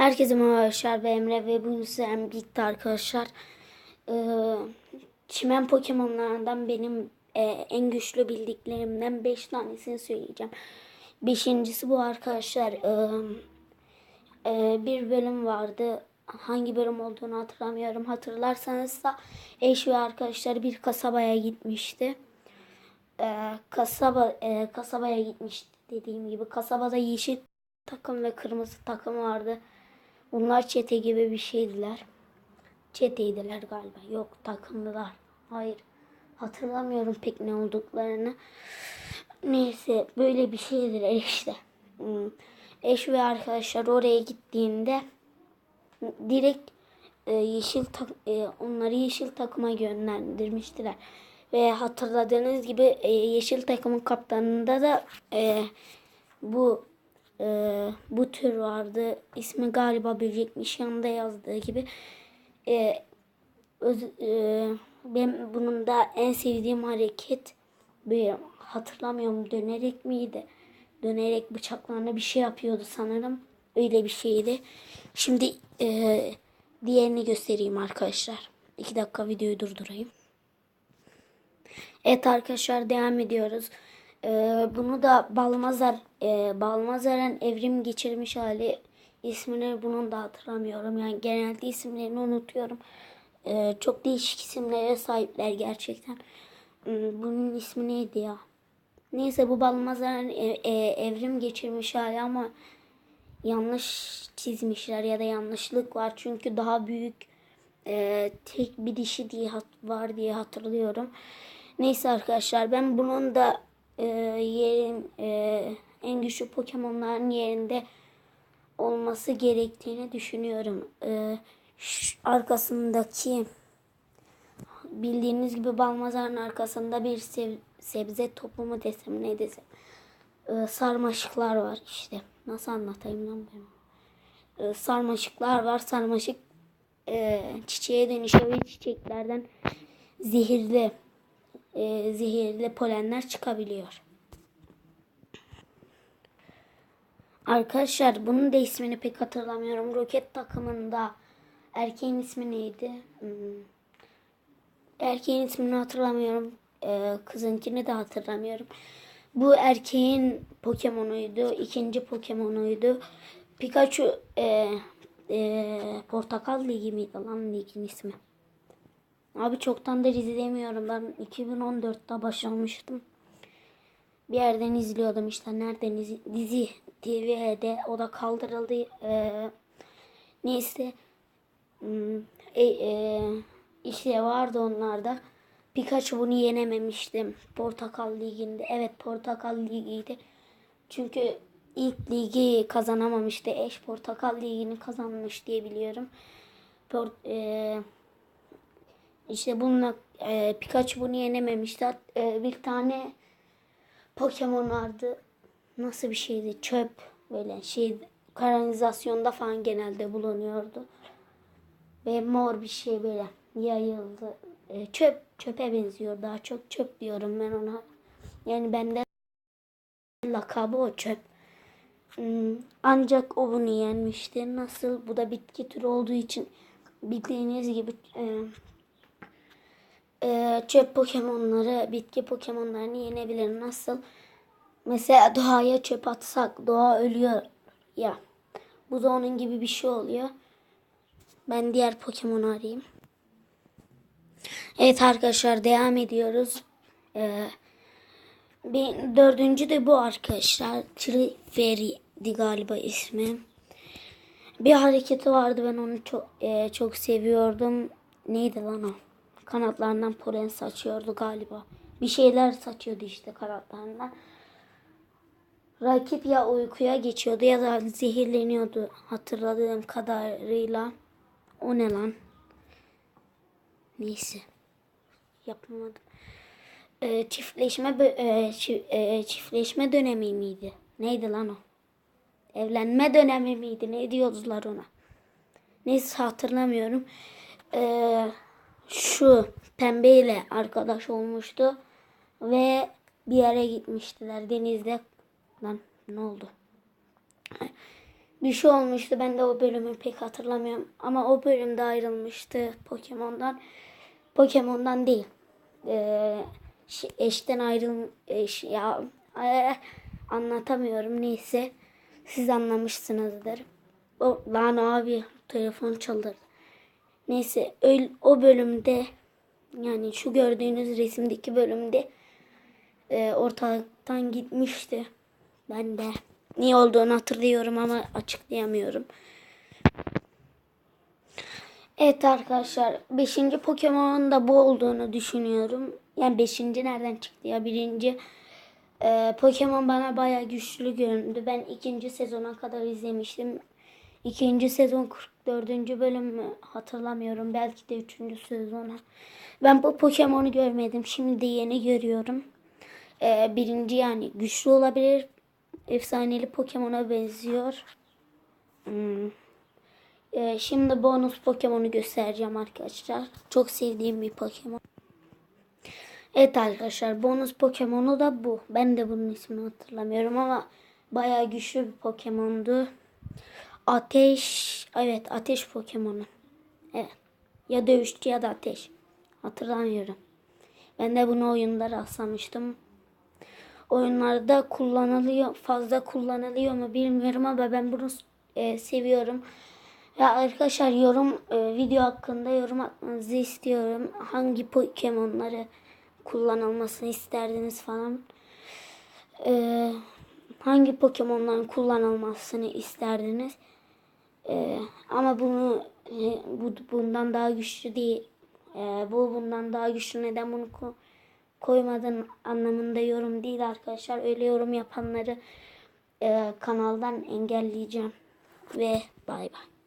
Herkese merhaba arkadaşlar ve Emre ve bugün sizlerle birlikte arkadaşlar ee, çimen Pokemon'larından benim e, en güçlü bildiklerimden 5 tanesini söyleyeceğim. Beşincisi bu arkadaşlar ee, e, bir bölüm vardı hangi bölüm olduğunu hatırlamıyorum hatırlarsanız da eş ve arkadaşlar bir kasabaya gitmişti. Ee, kasaba e, kasabaya gitmişti dediğim gibi kasabada yeşil takım ve kırmızı takım vardı. Bunlar çete gibi bir şeydiler. Çeteydiler galiba. Yok takımdılar. Hayır. Hatırlamıyorum pek ne olduklarını. Neyse böyle bir şeydir işte. Hmm. Eş ve arkadaşlar oraya gittiğinde direkt e, yeşil tak- e, onları yeşil takıma yönlendirmiştiler. Ve hatırladığınız gibi e, yeşil takımın kaptanında da bu e, bu tür vardı. İsmi galiba böcekmiş yanında yazdığı gibi. E, öz, e, ben bunun da en sevdiğim hareket bir hatırlamıyorum dönerek miydi? Dönerek bıçaklarına bir şey yapıyordu sanırım. Öyle bir şeydi. Şimdi e, diğerini göstereyim arkadaşlar. İki dakika videoyu durdurayım. Evet arkadaşlar devam ediyoruz. Ee, bunu da Balmazar, e, Balmazar'ın evrim geçirmiş hali ismini bunun da hatırlamıyorum. Yani genelde isimlerini unutuyorum. Ee, çok değişik isimlere sahipler gerçekten. Hmm, Bunun ismi neydi ya? Neyse bu Balmazar'ın e- e- evrim geçirmiş hali ama yanlış çizmişler ya da yanlışlık var. Çünkü daha büyük e, tek bir dişi diye var diye hatırlıyorum. Neyse arkadaşlar ben bunun da e, yerin e, en güçlü Pokemon'ların yerinde olması gerektiğini düşünüyorum. E, arkasındaki bildiğiniz gibi Balmazar'ın arkasında bir sev- sebze topu mu desem ne desem e, sarmaşıklar var işte. Nasıl anlatayım lan ben? E, sarmaşıklar var. Sarmaşık e, çiçeğe dönüşüyor ve çiçeklerden zehirli e, zehirli polenler çıkabiliyor. Arkadaşlar bunun da ismini pek hatırlamıyorum. Roket takımında erkeğin ismi neydi? Hmm. Erkeğin ismini hatırlamıyorum. Ee, kızınkini de hatırlamıyorum. Bu erkeğin Pokemon'uydu. ikinci Pokemon'uydu. Pikachu e, e, Portakal Ligi miydi lan ligin ismi? Abi çoktan da izlemiyorum. Ben 2014'te başlamıştım. Bir yerden izliyordum işte. Nereden izi, dizi TV'de o da kaldırıldı. Ee, neyse Hmm, e, e, işte vardı onlarda. Pikachu bunu yenememiştim. Portakal Ligi'nde. Evet Portakal Ligi'ydi. Çünkü ilk ligi kazanamamıştı. Eş Portakal Ligi'ni kazanmış diye biliyorum. Port, e, işte bununla e, Pikachu bunu yenememişti. E, bir tane Pokemon vardı. Nasıl bir şeydi? Çöp böyle şey kanalizasyonda falan genelde bulunuyordu. Ve mor bir şey böyle yayıldı. E, çöp çöpe benziyor daha çok çöp diyorum ben ona. Yani bende lakabı o çöp. Hmm, Ancak o bunu yenmişti. Nasıl? Bu da bitki türü olduğu için bildiğiniz gibi e, e, çöp Pokemon'ları, bitki Pokemon'larını yenebilir. Nasıl? Mesela doğaya çöp atsak doğa ölüyor ya. Bu da onun gibi bir şey oluyor. Ben diğer Pokemon'u arayayım. Evet arkadaşlar devam ediyoruz. Ee, bir, dördüncü de bu arkadaşlar. Triferi'di galiba ismi. Bir hareketi vardı ben onu çok e, çok seviyordum. Neydi lan o? Kanatlarından polen saçıyordu galiba. Bir şeyler saçıyordu işte kanatlarından. Rakip ya uykuya geçiyordu ya da zehirleniyordu hatırladığım kadarıyla. O ne lan? Neyse. Yapamadım. Ee, çiftleşme e, e, çiftleşme dönemi miydi? Neydi lan o? Evlenme dönemi miydi? Ne diyordular ona? Neyse hatırlamıyorum. Ee, şu pembeyle arkadaş olmuştu ve bir yere gitmiştiler denizde. Lan ne oldu? bir şey olmuştu. Ben de o bölümü pek hatırlamıyorum. Ama o bölümde ayrılmıştı Pokemon'dan. Pokemon'dan değil. Ee, şey- eşten ayrıl eş, ya eh, anlatamıyorum neyse. Siz anlamışsınızdır. O, lan abi telefon çıldırdı. Neyse o bölümde yani şu gördüğünüz resimdeki bölümde e, ortalıktan gitmişti. Ben de niye olduğunu hatırlıyorum ama açıklayamıyorum. Evet arkadaşlar 5. Pokemon'un da bu olduğunu düşünüyorum. Yani 5. nereden çıktı ya? Birinci e, Pokemon bana baya güçlü göründü. Ben ikinci sezona kadar izlemiştim. İkinci sezon 44. bölümü hatırlamıyorum. Belki de 3. sezona. Ben bu Pokemon'u görmedim. Şimdi yeni görüyorum. E, birinci yani güçlü olabilir. Efsaneli Pokemon'a benziyor. Hmm. Ee, şimdi bonus Pokemon'u göstereceğim arkadaşlar. Çok sevdiğim bir Pokemon. Evet arkadaşlar bonus Pokemon'u da bu. Ben de bunun ismini hatırlamıyorum ama bayağı güçlü bir Pokemon'du. Ateş, evet ateş Pokemon'u. Evet. Ya dövüşçü ya da ateş. Hatırlamıyorum. Ben de bunu oyunda rastlamıştım. Oyunlarda kullanılıyor, fazla kullanılıyor mu bilmiyorum ama ben bunu e, seviyorum. Ya arkadaşlar yorum e, video hakkında yorum atmanızı istiyorum. Hangi Pokemon'ları kullanılmasını isterdiniz falan. E, hangi Pokemon'ların kullanılmasını isterdiniz? E, ama bunu e, bu bundan daha güçlü değil. E, bu bundan daha güçlü. Neden bunu ko- koymadın anlamında yorum değil arkadaşlar. Öyle yorum yapanları e, kanaldan engelleyeceğim. Ve bay bay.